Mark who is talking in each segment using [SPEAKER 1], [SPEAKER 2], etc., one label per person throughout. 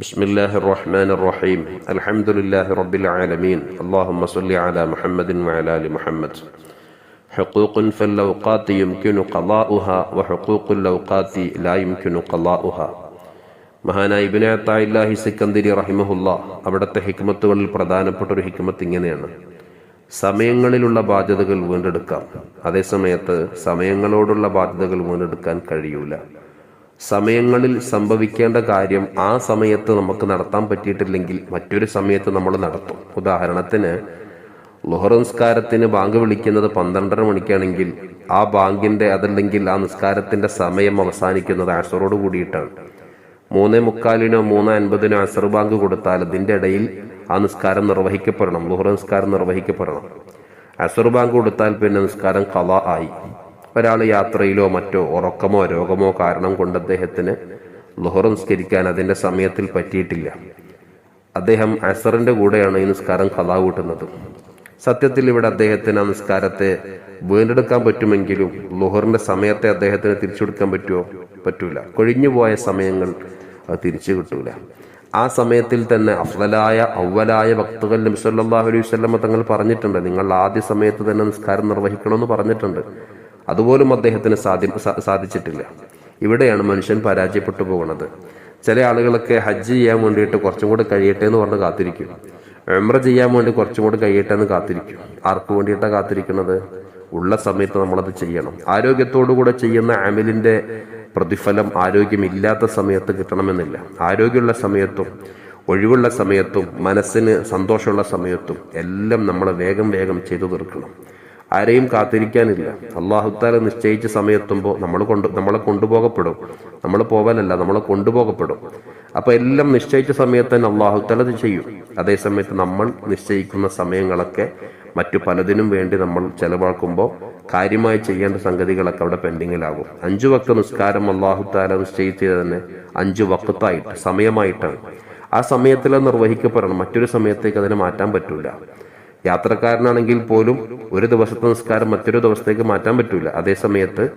[SPEAKER 1] بسم الله الرحمن الرحيم الحمد لله رب العالمين اللهم صل على محمد وعلى ال محمد حقوق في الأوقات يمكن قضاؤها وحقوق الأوقات لا يمكن قضاؤها മഹാനായ ഇബിനെ അത്തായില്ലാഹി സിക്കന്തിരി റഹിമഹുല്ല അവിടുത്തെ ഹിക്മത്തുകളിൽ പ്രധാനപ്പെട്ട ഒരു ഹിക്മത്ത് ഇങ്ങനെയാണ് സമയങ്ങളിലുള്ള ബാധ്യതകൾ വീണ്ടെടുക്കാം അതേസമയത്ത് സമയങ്ങളോടുള്ള ബാധ്യതകൾ വീണ്ടെടുക്കാൻ കഴിയൂല സമയങ്ങളിൽ സംഭവിക്കേണ്ട കാര്യം ആ സമയത്ത് നമുക്ക് നടത്താൻ പറ്റിയിട്ടില്ലെങ്കിൽ മറ്റൊരു സമയത്ത് നമ്മൾ നടത്തും. ഉദാഹരണത്തിന് ലുഹർ നിസ്കാരത്തിന് ബാങ്ക് വിളിക്കുന്നത് പന്ത്രണ്ടര മണിക്കാണെങ്കിൽ ആ ബാങ്കിന്റെ അതല്ലെങ്കിൽ ആ നിസ്കാരത്തിന്റെ സമയം അവസാനിക്കുന്നത് ആസറോട് കൂടിയിട്ടാണ്. മൂന്നേ മുക്കാലിനോ മൂന്ന് അൻപതിനോ അസർ ബാങ്ക് കൊടുത്താൽ അതിന്റെ ഇടയിൽ ആ നിസ്കാരം നിർവഹിക്കപ്പെടണം ലുഹർ നിസ്കാരം നിർവഹിക്കപ്പെടണം. അസർ ബാങ്ക് കൊടുത്താൽ പിന്നെ നിസ്കാരം കല ആയി. ഒരാൾ യാത്രയിലോ മറ്റോ ഉറക്കമോ രോഗമോ കാരണം കൊണ്ട് അദ്ദേഹത്തിന് ലുഹർ നിസ്കരിക്കാൻ അതിന്റെ സമയത്തിൽ പറ്റിയിട്ടില്ല. അദ്ദേഹം അസറിന്റെ കൂടെയാണ് ഈ നിസ്കാരം കഥ കൂട്ടുന്നത്. സത്യത്തിൽ ഇവിടെ അദ്ദേഹത്തിന് ആ നിസ്കാരത്തെ വീണ്ടെടുക്കാൻ പറ്റുമെങ്കിലും ലുഹറിന്റെ സമയത്തെ അദ്ദേഹത്തിന് തിരിച്ചു കൊടുക്കാൻ പറ്റുമോ പറ്റൂല കൊഴിഞ്ഞുപോയ സമയങ്ങൾ അത് തിരിച്ചു കിട്ടൂല. ആ സമയത്തിൽ തന്നെ അഫ്ലലായ ഔവലായ ഭക്തകൾ നബി സല്ലല്ലാഹു അലൈഹി വസല്ലം തങ്ങൾ പറഞ്ഞിട്ടുണ്ട്. നിങ്ങൾ ആദ്യ സമയത്ത് തന്നെ നിസ്കാരം നിർവഹിക്കണമെന്ന് പറഞ്ഞിട്ടുണ്ട്. അതുപോലും അദ്ദേഹത്തിന് സാധ്യ സാധിച്ചിട്ടില്ല. ഇവിടെയാണ് മനുഷ്യൻ പരാജയപ്പെട്ടു പോകുന്നത്. ചില ആളുകളൊക്കെ ഹജ്ജ് ചെയ്യാൻ വേണ്ടിയിട്ട് കുറച്ചും കൂടെ കഴിയട്ടെ എന്ന് പറഞ്ഞ് കാത്തിരിക്കും. എംറ ചെയ്യാൻ വേണ്ടി കുറച്ചും കൂടെ കഴിയട്ടെ എന്ന് കാത്തിരിക്കും. ആർക്ക് വേണ്ടിയിട്ടാണ് കാത്തിരിക്കുന്നത് ഉള്ള സമയത്ത് നമ്മളത് ചെയ്യണം. ആരോഗ്യത്തോടുകൂടെ ചെയ്യുന്ന അമിലിന്റെ പ്രതിഫലം ആരോഗ്യമില്ലാത്ത സമയത്ത് കിട്ടണമെന്നില്ല. ആരോഗ്യമുള്ള സമയത്തും ഒഴിവുള്ള സമയത്തും മനസ്സിന് സന്തോഷമുള്ള സമയത്തും എല്ലാം നമ്മൾ വേഗം വേഗം ചെയ്തു തീർക്കണം. ആരെയും കാത്തിരിക്കാനില്ല. അള്ളാഹുത്താല നിശ്ചയിച്ച സമയത്തുമ്പോൾ നമ്മൾ കൊണ്ട് നമ്മളെ കൊണ്ടുപോകപ്പെടും. നമ്മൾ പോവാനല്ല നമ്മളെ കൊണ്ടുപോകപ്പെടും. അപ്പൊ എല്ലാം നിശ്ചയിച്ച സമയത്ത് തന്നെ അള്ളാഹുത്താല അത് ചെയ്യും. അതേസമയത്ത് നമ്മൾ നിശ്ചയിക്കുന്ന സമയങ്ങളൊക്കെ മറ്റു പലതിനും വേണ്ടി നമ്മൾ ചെലവാക്കുമ്പോൾ കാര്യമായി ചെയ്യേണ്ട സംഗതികളൊക്കെ അവിടെ പെൻഡിങ്ങിലാകും. അഞ്ചു വക്ത നിസ്കാരം അള്ളാഹുത്താല നിശ്ചയിച്ചത് തന്നെ അഞ്ചു വക്കത്തായിട്ട് സമയമായിട്ടാണ്. ആ സമയത്തിൽ നിർവഹിക്കപ്പെടണം. മറ്റൊരു സമയത്തേക്ക് അതിനെ മാറ്റാൻ പറ്റൂല. യാത്രക്കാരനാണെങ്കിൽ പോലും ഒരു ദിവസത്തെ നിസ്കാരം മറ്റൊരു ദിവസത്തേക്ക് മാറ്റാൻ പറ്റൂല. അതേ സമയത്ത്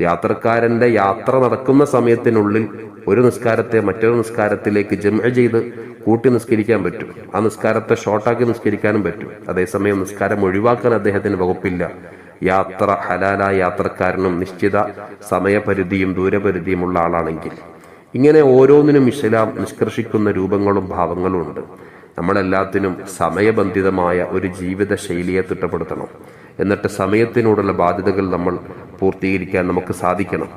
[SPEAKER 1] യാത്രക്കാരന്റെ യാത്ര നടക്കുന്ന സമയത്തിനുള്ളിൽ ഒരു നിസ്കാരത്തെ മറ്റൊരു നിസ്കാരത്തിലേക്ക് ജമ ചെയ്ത് കൂട്ടി നിസ്കരിക്കാൻ പറ്റും. ആ നിസ്കാരത്തെ ഷോർട്ടാക്കി നിസ്കരിക്കാനും പറ്റും. അതേസമയം നിസ്കാരം ഒഴിവാക്കാൻ അദ്ദേഹത്തിന് വകുപ്പില്ല. യാത്ര ഹലാലായ യാത്രക്കാരനും നിശ്ചിത സമയപരിധിയും ദൂരപരിധിയും ഉള്ള ആളാണെങ്കിൽ. ഇങ്ങനെ ഓരോന്നിനും ഇസ്ലാം നിഷ്കർഷിക്കുന്ന രൂപങ്ങളും ഭാവങ്ങളും ഉണ്ട്. നമ്മളെല്ലാത്തിനും സമയബന്ധിതമായ ഒരു ജീവിത ശൈലിയെ തിട്ടപ്പെടുത്തണം. എന്നിട്ട് സമയത്തിനോടുള്ള ബാധ്യതകൾ നമ്മൾ പൂർത്തീകരിക്കാൻ നമുക്ക് സാധിക്കണം.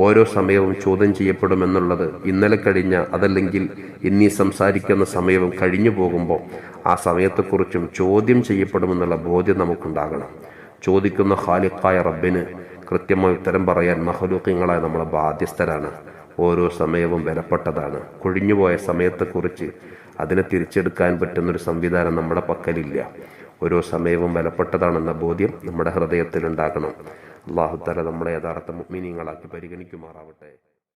[SPEAKER 1] ഓരോ സമയവും ചോദ്യം ചെയ്യപ്പെടുമെന്നുള്ളത് ഇന്നലെ കഴിഞ്ഞ അതല്ലെങ്കിൽ ഇന്നീ സംസാരിക്കുന്ന സമയവും കഴിഞ്ഞു പോകുമ്പോൾ ആ സമയത്തെക്കുറിച്ചും ചോദ്യം ചെയ്യപ്പെടുമെന്നുള്ള ബോധ്യം നമുക്കുണ്ടാകണം. ചോദിക്കുന്ന ഖാലിഖായ റബ്ബിന് കൃത്യമായി ഉത്തരം പറയാൻ മഹലൂക്കങ്ങളായ നമ്മളെ ബാധ്യസ്ഥരാണ്. ഓരോ സമയവും വിലപ്പെട്ടതാണ്. കൊഴിഞ്ഞുപോയ സമയത്തെക്കുറിച്ച് അതിനെ തിരിച്ചെടുക്കാൻ പറ്റുന്നൊരു സംവിധാനം നമ്മുടെ പക്കലില്ല. ഓരോ സമയവും വിലപ്പെട്ടതാണെന്ന ബോധ്യം നമ്മുടെ ഹൃദയത്തിൽ ഉണ്ടാകണം അള്ളാഹുത്തല നമ്മുടെ യഥാർത്ഥ മീനിങ്ങളാക്കി പരിഗണിക്കുമാറാവട്ടെ.